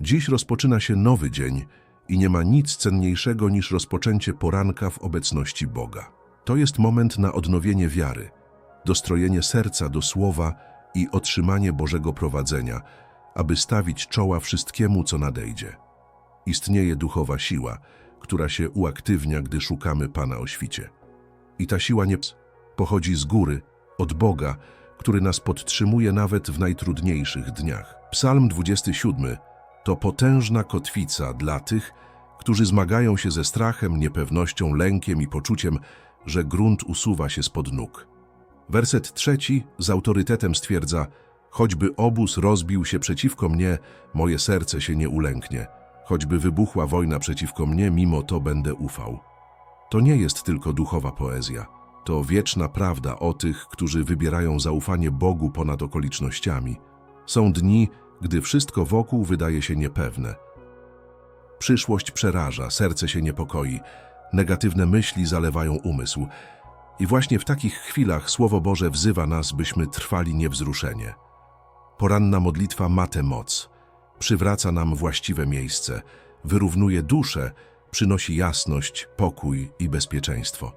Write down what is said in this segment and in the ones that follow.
Dziś rozpoczyna się nowy dzień i nie ma nic cenniejszego niż rozpoczęcie poranka w obecności Boga. To jest moment na odnowienie wiary, dostrojenie serca do słowa i otrzymanie Bożego prowadzenia, aby stawić czoła wszystkiemu, co nadejdzie. Istnieje duchowa siła, która się uaktywnia, gdy szukamy Pana o świcie. I ta siła nie pochodzi z góry, od Boga, który nas podtrzymuje nawet w najtrudniejszych dniach. Psalm 27 to potężna kotwica dla tych, którzy zmagają się ze strachem, niepewnością, lękiem i poczuciem, że grunt usuwa się spod nóg. Werset trzeci z autorytetem stwierdza: Choćby obóz rozbił się przeciwko mnie, moje serce się nie ulęknie. Choćby wybuchła wojna przeciwko mnie, mimo to będę ufał. To nie jest tylko duchowa poezja. To wieczna prawda o tych, którzy wybierają zaufanie Bogu ponad okolicznościami. Są dni, gdy wszystko wokół wydaje się niepewne. Przyszłość przeraża, serce się niepokoi, negatywne myśli zalewają umysł. I właśnie w takich chwilach Słowo Boże wzywa nas, byśmy trwali niewzruszenie. Poranna modlitwa ma tę moc. Przywraca nam właściwe miejsce, wyrównuje duszę, przynosi jasność, pokój i bezpieczeństwo.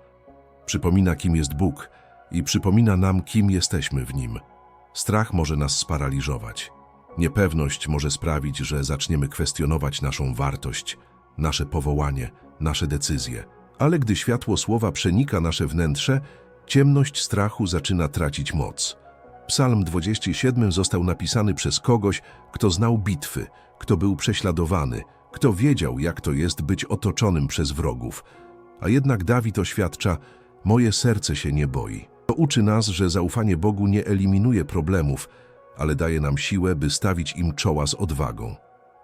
Przypomina, kim jest Bóg i przypomina nam, kim jesteśmy w Nim. Strach może nas sparaliżować. Niepewność może sprawić, że zaczniemy kwestionować naszą wartość, nasze powołanie, nasze decyzje. Ale gdy światło słowa przenika nasze wnętrze, ciemność strachu zaczyna tracić moc. Psalm 27 został napisany przez kogoś, kto znał bitwy, kto był prześladowany, kto wiedział, jak to jest być otoczonym przez wrogów. A jednak Dawid oświadcza, moje serce się nie boi. To uczy nas, że zaufanie Bogu nie eliminuje problemów, ale daje nam siłę, by stawić im czoła z odwagą.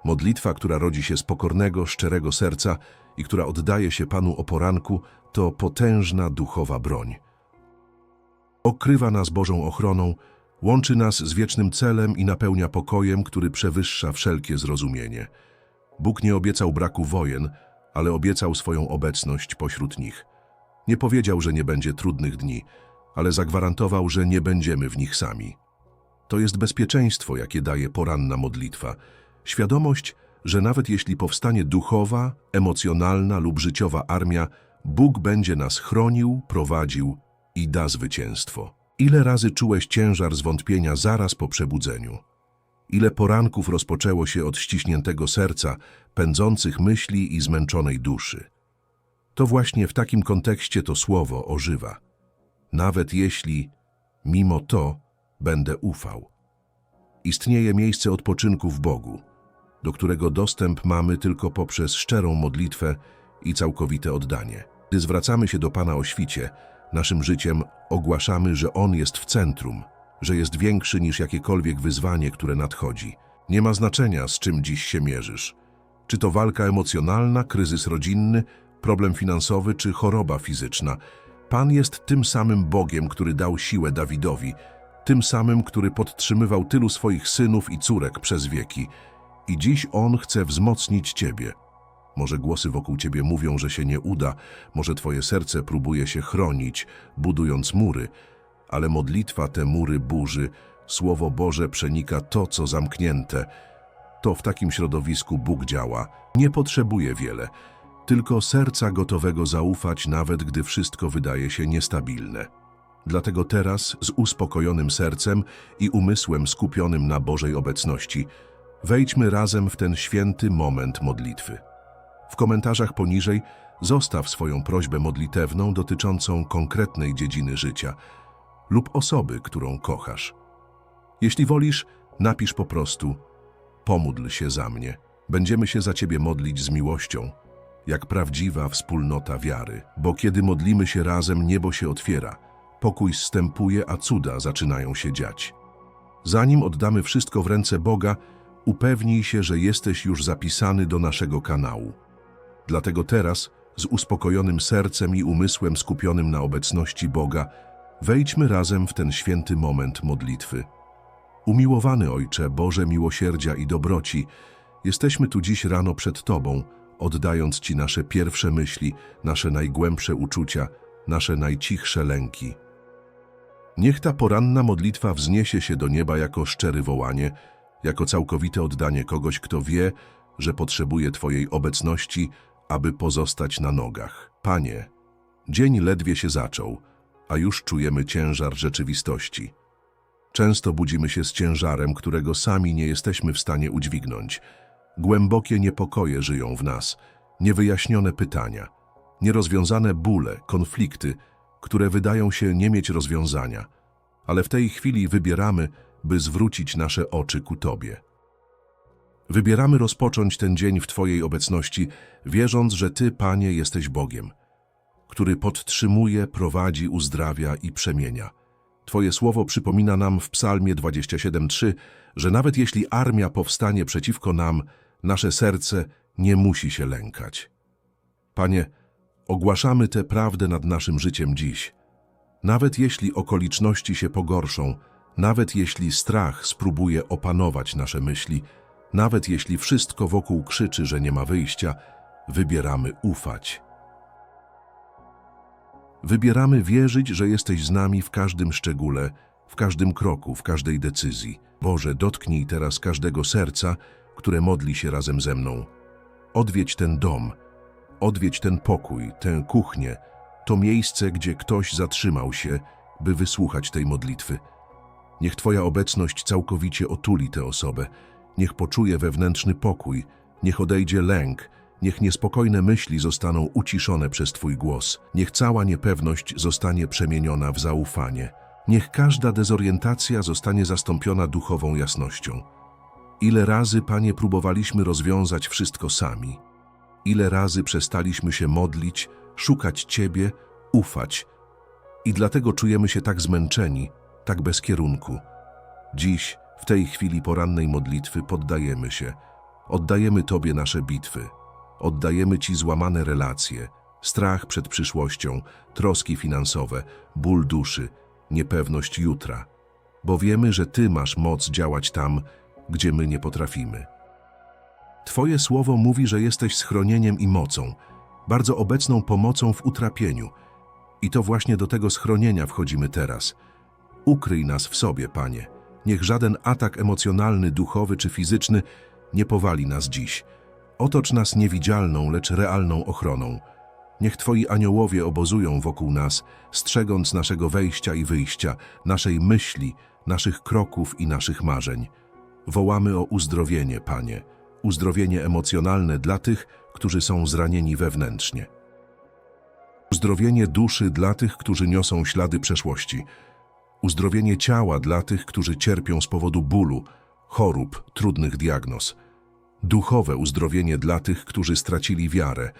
Modlitwa, która rodzi się z pokornego, szczerego serca i która oddaje się Panu o poranku, to potężna duchowa broń. Okrywa nas Bożą ochroną, łączy nas z wiecznym celem i napełnia pokojem, który przewyższa wszelkie zrozumienie. Bóg nie obiecał braku wojen, ale obiecał swoją obecność pośród nich. Nie powiedział, że nie będzie trudnych dni, ale zagwarantował, że nie będziemy w nich sami. To jest bezpieczeństwo, jakie daje poranna modlitwa. Świadomość, że nawet jeśli powstanie duchowa, emocjonalna lub życiowa armia, Bóg będzie nas chronił, prowadził i da zwycięstwo. Ile razy czułeś ciężar zwątpienia zaraz po przebudzeniu? Ile poranków rozpoczęło się od ściśniętego serca, pędzących myśli i zmęczonej duszy? To właśnie w takim kontekście to słowo ożywa. Nawet jeśli, mimo to, będę ufał. Istnieje miejsce odpoczynku w Bogu, do którego dostęp mamy tylko poprzez szczerą modlitwę i całkowite oddanie. Gdy zwracamy się do Pana o świcie, naszym życiem ogłaszamy, że On jest w centrum, że jest większy niż jakiekolwiek wyzwanie, które nadchodzi. Nie ma znaczenia, z czym dziś się mierzysz. Czy to walka emocjonalna, kryzys rodzinny, problem finansowy czy choroba fizyczna. Pan jest tym samym Bogiem, który dał siłę Dawidowi, tym samym, który podtrzymywał tylu swoich synów i córek przez wieki. I dziś On chce wzmocnić Ciebie. Może głosy wokół Ciebie mówią, że się nie uda, może Twoje serce próbuje się chronić, budując mury, ale modlitwa te mury burzy, Słowo Boże przenika to, co zamknięte. To w takim środowisku Bóg działa. Nie potrzebuje wiele, tylko serca gotowego zaufać, nawet gdy wszystko wydaje się niestabilne. Dlatego teraz, z uspokojonym sercem i umysłem skupionym na Bożej obecności, wejdźmy razem w ten święty moment modlitwy. W komentarzach poniżej zostaw swoją prośbę modlitewną dotyczącą konkretnej dziedziny życia lub osoby, którą kochasz. Jeśli wolisz, napisz po prostu pomódl się za mnie. Będziemy się za Ciebie modlić z miłością, jak prawdziwa wspólnota wiary, bo kiedy modlimy się razem, niebo się otwiera, pokój zstępuje, a cuda zaczynają się dziać. Zanim oddamy wszystko w ręce Boga, upewnij się, że jesteś już zapisany do naszego kanału. Dlatego teraz, z uspokojonym sercem i umysłem skupionym na obecności Boga, wejdźmy razem w ten święty moment modlitwy. Umiłowany Ojcze, Boże miłosierdzia i dobroci, jesteśmy tu dziś rano przed Tobą, oddając Ci nasze pierwsze myśli, nasze najgłębsze uczucia, nasze najcichsze lęki. Niech ta poranna modlitwa wzniesie się do nieba jako szczere wołanie, jako całkowite oddanie kogoś, kto wie, że potrzebuje Twojej obecności, aby pozostać na nogach. Panie, dzień ledwie się zaczął, a już czujemy ciężar rzeczywistości. Często budzimy się z ciężarem, którego sami nie jesteśmy w stanie udźwignąć. Głębokie niepokoje żyją w nas, niewyjaśnione pytania, nierozwiązane bóle, konflikty, które wydają się nie mieć rozwiązania, ale w tej chwili wybieramy, by zwrócić nasze oczy ku Tobie. Wybieramy rozpocząć ten dzień w Twojej obecności, wierząc, że Ty, Panie, jesteś Bogiem, który podtrzymuje, prowadzi, uzdrawia i przemienia. Twoje słowo przypomina nam w Psalmie 27:3, że nawet jeśli armia powstanie przeciwko nam, nasze serce nie musi się lękać. Panie, ogłaszamy tę prawdę nad naszym życiem dziś. Nawet jeśli okoliczności się pogorszą, nawet jeśli strach spróbuje opanować nasze myśli, nawet jeśli wszystko wokół krzyczy, że nie ma wyjścia, wybieramy ufać. Wybieramy wierzyć, że jesteś z nami w każdym szczególe, w każdym kroku, w każdej decyzji. Boże, dotknij teraz każdego serca, które modli się razem ze mną. Odwiedź ten dom, odwiedź ten pokój, tę kuchnię, to miejsce, gdzie ktoś zatrzymał się, by wysłuchać tej modlitwy. Niech Twoja obecność całkowicie otuli tę osobę, niech poczuje wewnętrzny pokój, niech odejdzie lęk, niech niespokojne myśli zostaną uciszone przez Twój głos, niech cała niepewność zostanie przemieniona w zaufanie, niech każda dezorientacja zostanie zastąpiona duchową jasnością. Ile razy, Panie, próbowaliśmy rozwiązać wszystko sami? Ile razy przestaliśmy się modlić, szukać Ciebie, ufać? I dlatego czujemy się tak zmęczeni, tak bez kierunku. Dziś, w tej chwili porannej modlitwy, poddajemy się. Oddajemy Tobie nasze bitwy. Oddajemy Ci złamane relacje, strach przed przyszłością, troski finansowe, ból duszy, niepewność jutra. Bo wiemy, że Ty masz moc działać tam, gdzie my nie potrafimy. Twoje słowo mówi, że jesteś schronieniem i mocą, bardzo obecną pomocą w utrapieniu. I to właśnie do tego schronienia wchodzimy teraz. Ukryj nas w sobie, Panie. Niech żaden atak emocjonalny, duchowy czy fizyczny nie powali nas dziś. Otocz nas niewidzialną, lecz realną ochroną. Niech Twoi aniołowie obozują wokół nas, strzegąc naszego wejścia i wyjścia, naszej myśli, naszych kroków i naszych marzeń. Wołamy o uzdrowienie, Panie, uzdrowienie emocjonalne dla tych, którzy są zranieni wewnętrznie. Uzdrowienie duszy dla tych, którzy niosą ślady przeszłości. Uzdrowienie ciała dla tych, którzy cierpią z powodu bólu, chorób, trudnych diagnoz. Duchowe uzdrowienie dla tych, którzy stracili wiarę,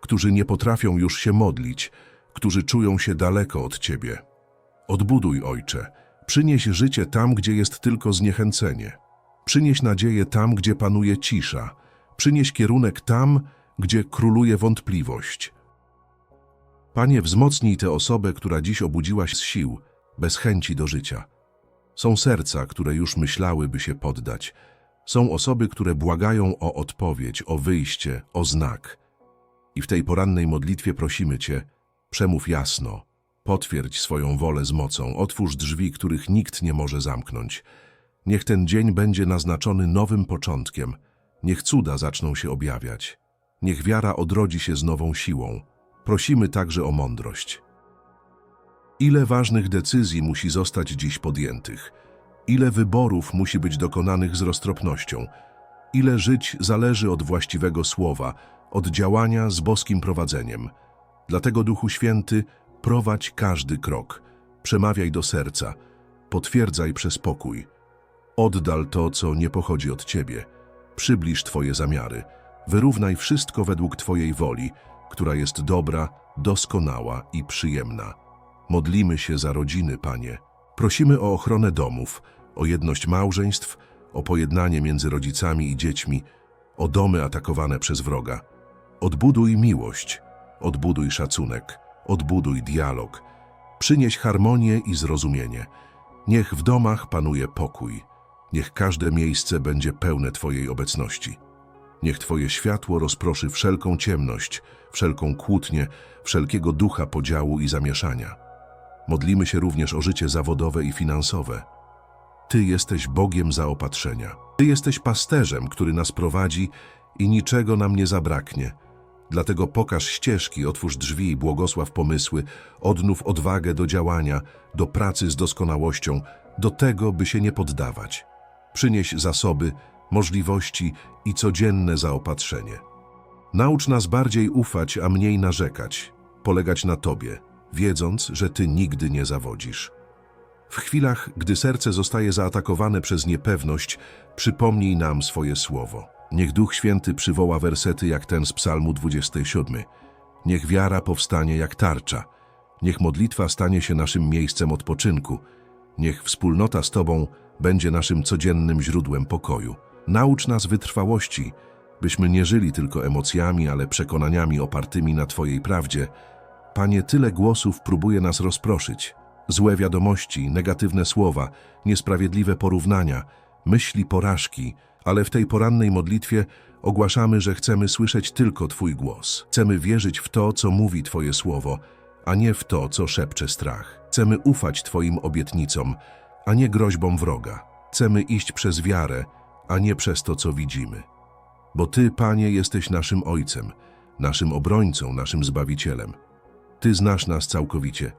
którzy nie potrafią już się modlić, którzy czują się daleko od Ciebie. Odbuduj, Ojcze, przynieś życie tam, gdzie jest tylko zniechęcenie. Przynieś nadzieję tam, gdzie panuje cisza. Przynieś kierunek tam, gdzie króluje wątpliwość. Panie, wzmocnij tę osobę, która dziś obudziła się z sił, bez chęci do życia. Są serca, które już myślały, by się poddać. Są osoby, które błagają o odpowiedź, o wyjście, o znak. I w tej porannej modlitwie prosimy Cię, przemów jasno, potwierdź swoją wolę z mocą, otwórz drzwi, których nikt nie może zamknąć. Niech ten dzień będzie naznaczony nowym początkiem, niech cuda zaczną się objawiać, niech wiara odrodzi się z nową siłą. Prosimy także o mądrość. Ile ważnych decyzji musi zostać dziś podjętych? Ile wyborów musi być dokonanych z roztropnością? Ile żyć zależy od właściwego słowa, od działania z boskim prowadzeniem? Dlatego, Duchu Święty, prowadź każdy krok, przemawiaj do serca, potwierdzaj przez pokój. Oddal to, co nie pochodzi od Ciebie. Przybliż Twoje zamiary. Wyrównaj wszystko według Twojej woli, która jest dobra, doskonała i przyjemna. Modlimy się za rodziny, Panie. Prosimy o ochronę domów, o jedność małżeństw, o pojednanie między rodzicami i dziećmi, o domy atakowane przez wroga. Odbuduj miłość, odbuduj szacunek, odbuduj dialog. Przynieś harmonię i zrozumienie. Niech w domach panuje pokój. Niech każde miejsce będzie pełne Twojej obecności. Niech Twoje światło rozproszy wszelką ciemność, wszelką kłótnię, wszelkiego ducha podziału i zamieszania. Modlimy się również o życie zawodowe i finansowe. Ty jesteś Bogiem zaopatrzenia. Ty jesteś pasterzem, który nas prowadzi i niczego nam nie zabraknie. Dlatego pokaż ścieżki, otwórz drzwi, błogosław pomysły, odnów odwagę do działania, do pracy z doskonałością, do tego, by się nie poddawać. Przynieś zasoby, możliwości i codzienne zaopatrzenie. Naucz nas bardziej ufać, a mniej narzekać, polegać na Tobie, wiedząc, że Ty nigdy nie zawodzisz. W chwilach, gdy serce zostaje zaatakowane przez niepewność, przypomnij nam swoje słowo. Niech Duch Święty przywoła wersety jak ten z Psalmu 27. Niech wiara powstanie jak tarcza. Niech modlitwa stanie się naszym miejscem odpoczynku. Niech wspólnota z Tobą będzie naszym codziennym źródłem pokoju. Naucz nas wytrwałości, byśmy nie żyli tylko emocjami, ale przekonaniami opartymi na Twojej prawdzie. Panie, tyle głosów próbuje nas rozproszyć. Złe wiadomości, negatywne słowa, niesprawiedliwe porównania, myśli porażki, ale w tej porannej modlitwie ogłaszamy, że chcemy słyszeć tylko Twój głos. Chcemy wierzyć w to, co mówi Twoje słowo, a nie w to, co szepcze strach. Chcemy ufać Twoim obietnicom, a nie groźbom wroga. Chcemy iść przez wiarę, a nie przez to, co widzimy. Bo Ty, Panie, jesteś naszym Ojcem, naszym obrońcą, naszym Zbawicielem. Ty znasz nas całkowicie.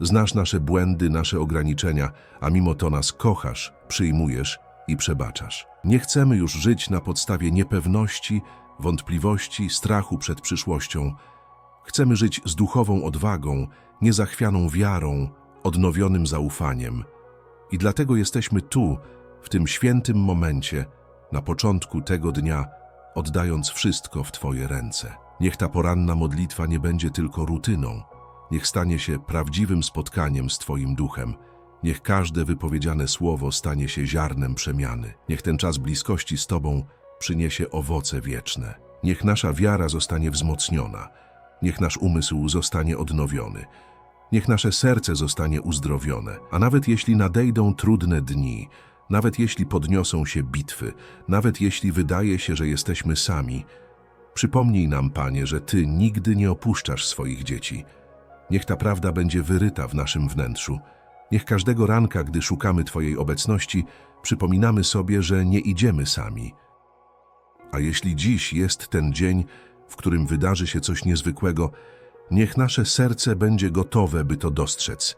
Znasz nasze błędy, nasze ograniczenia, a mimo to nas kochasz, przyjmujesz i przebaczasz. Nie chcemy już żyć na podstawie niepewności, wątpliwości, strachu przed przyszłością. Chcemy żyć z duchową odwagą, niezachwianą wiarą, odnowionym zaufaniem. I dlatego jesteśmy tu, w tym świętym momencie, na początku tego dnia, oddając wszystko w Twoje ręce. Niech ta poranna modlitwa nie będzie tylko rutyną, niech stanie się prawdziwym spotkaniem z Twoim duchem. Niech każde wypowiedziane słowo stanie się ziarnem przemiany. Niech ten czas bliskości z Tobą przyniesie owoce wieczne. Niech nasza wiara zostanie wzmocniona. Niech nasz umysł zostanie odnowiony. Niech nasze serce zostanie uzdrowione. A nawet jeśli nadejdą trudne dni, nawet jeśli podniosą się bitwy, nawet jeśli wydaje się, że jesteśmy sami, przypomnij nam, Panie, że Ty nigdy nie opuszczasz swoich dzieci. Niech ta prawda będzie wyryta w naszym wnętrzu. Niech każdego ranka, gdy szukamy Twojej obecności, przypominamy sobie, że nie idziemy sami. A jeśli dziś jest ten dzień, w którym wydarzy się coś niezwykłego, niech nasze serce będzie gotowe, by to dostrzec.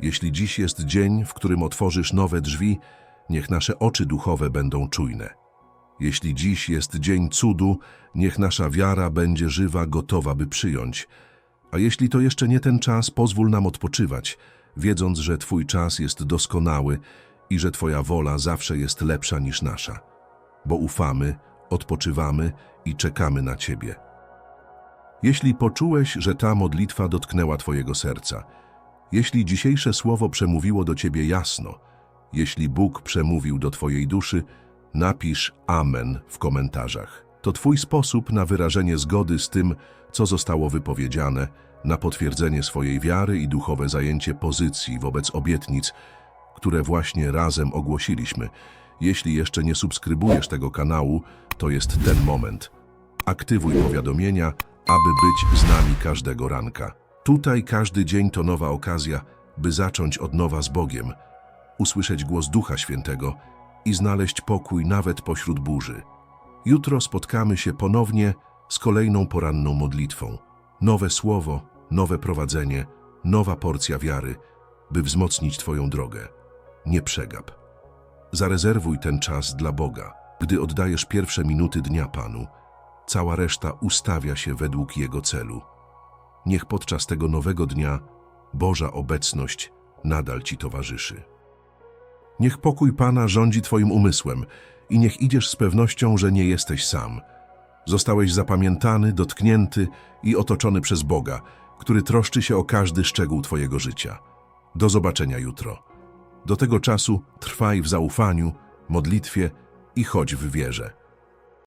Jeśli dziś jest dzień, w którym otworzysz nowe drzwi, niech nasze oczy duchowe będą czujne. Jeśli dziś jest dzień cudu, niech nasza wiara będzie żywa, gotowa, by przyjąć. A jeśli to jeszcze nie ten czas, pozwól nam odpoczywać, wiedząc, że Twój czas jest doskonały i że Twoja wola zawsze jest lepsza niż nasza. Bo ufamy, odpoczywamy i czekamy na Ciebie. Jeśli poczułeś, że ta modlitwa dotknęła Twojego serca, jeśli dzisiejsze słowo przemówiło do Ciebie jasno, jeśli Bóg przemówił do Twojej duszy, napisz Amen w komentarzach. To Twój sposób na wyrażenie zgody z tym, co zostało wypowiedziane, na potwierdzenie swojej wiary i duchowe zajęcie pozycji wobec obietnic, które właśnie razem ogłosiliśmy. Jeśli jeszcze nie subskrybujesz tego kanału, to jest ten moment. Aktywuj powiadomienia, aby być z nami każdego ranka. Tutaj każdy dzień to nowa okazja, by zacząć od nowa z Bogiem, usłyszeć głos Ducha Świętego i znaleźć pokój nawet pośród burzy. Jutro spotkamy się ponownie z kolejną poranną modlitwą. Nowe słowo, nowe prowadzenie, nowa porcja wiary, by wzmocnić Twoją drogę. Nie przegap. Zarezerwuj ten czas dla Boga. Gdy oddajesz pierwsze minuty dnia Panu, cała reszta ustawia się według Jego celu. Niech podczas tego nowego dnia Boża obecność nadal Ci towarzyszy. Niech pokój Pana rządzi Twoim umysłem i niech idziesz z pewnością, że nie jesteś sam. Zostałeś zapamiętany, dotknięty i otoczony przez Boga, który troszczy się o każdy szczegół Twojego życia. Do zobaczenia jutro. Do tego czasu trwaj w zaufaniu, modlitwie i chodź w wierze.